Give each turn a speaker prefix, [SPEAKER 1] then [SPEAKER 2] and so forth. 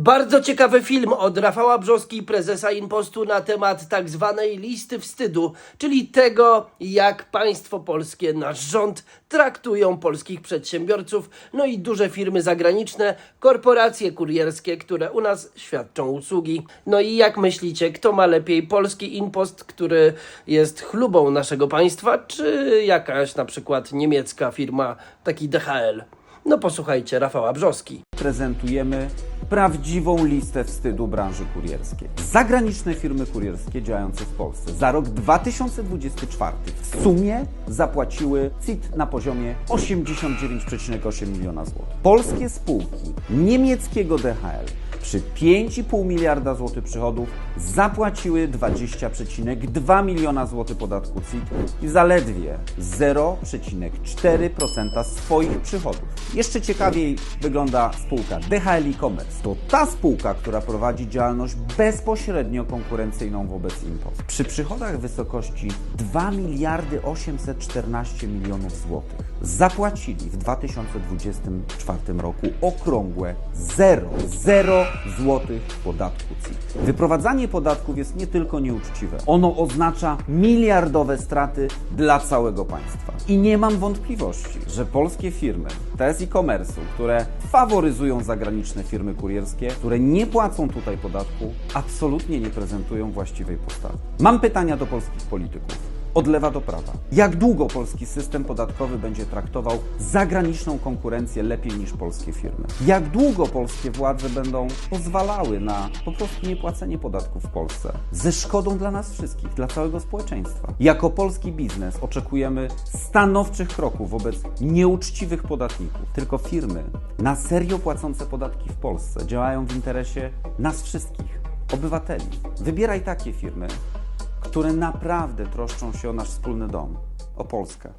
[SPEAKER 1] Bardzo ciekawy film od Rafała Brzoski, prezesa Impostu na temat tak zwanej listy wstydu, czyli tego, jak państwo polskie, nasz rząd traktują polskich przedsiębiorców, no i duże firmy zagraniczne, korporacje kurierskie, które u nas świadczą usługi. No i jak myślicie, kto ma lepiej polski Impost, który jest chlubą naszego państwa, czy jakaś na przykład niemiecka firma, taki DHL? No posłuchajcie, Rafała Brzoski.
[SPEAKER 2] prezentujemy prawdziwą listę wstydu branży kurierskiej. Zagraniczne firmy kurierskie działające w Polsce za rok 2024 w sumie zapłaciły CIT na poziomie 89,8 miliona złotych. Polskie spółki niemieckiego DHL przy 5,5 miliarda złotych przychodów zapłaciły 20,2 miliona złotych podatku CIT i zaledwie 0,4% swoich przychodów. Jeszcze ciekawiej wygląda spółka DHL e-commerce. To ta spółka, która prowadzi działalność bezpośrednio konkurencyjną wobec Impost. Przy przychodach w wysokości 2 miliardy 814 milionów złotych zapłacili w 2024 roku okrągłe 0, 0 złotych podatku CIT. Wyprowadzanie podatków jest nie tylko nieuczciwe, ono oznacza miliardowe straty dla całego państwa. I nie mam wątpliwości, że polskie firmy, te z e-commerce'u, które faworyzują zagraniczne firmy kurierskie, które nie płacą tutaj podatku, absolutnie nie prezentują właściwej postawy. Mam pytania do polskich polityków od lewa do prawa. Jak długo polski system podatkowy będzie traktował zagraniczną konkurencję lepiej niż polskie firmy? Jak długo polskie władze będą pozwalały na po prostu niepłacenie podatków w Polsce? Ze szkodą dla nas wszystkich, dla całego społeczeństwa. Jako polski biznes oczekujemy stanowczych kroków wobec nieuczciwych podatników. Tylko firmy na serio płacące podatki w Polsce działają w interesie nas wszystkich, obywateli. Wybieraj takie firmy, które naprawdę troszczą się o nasz wspólny dom, o Polskę.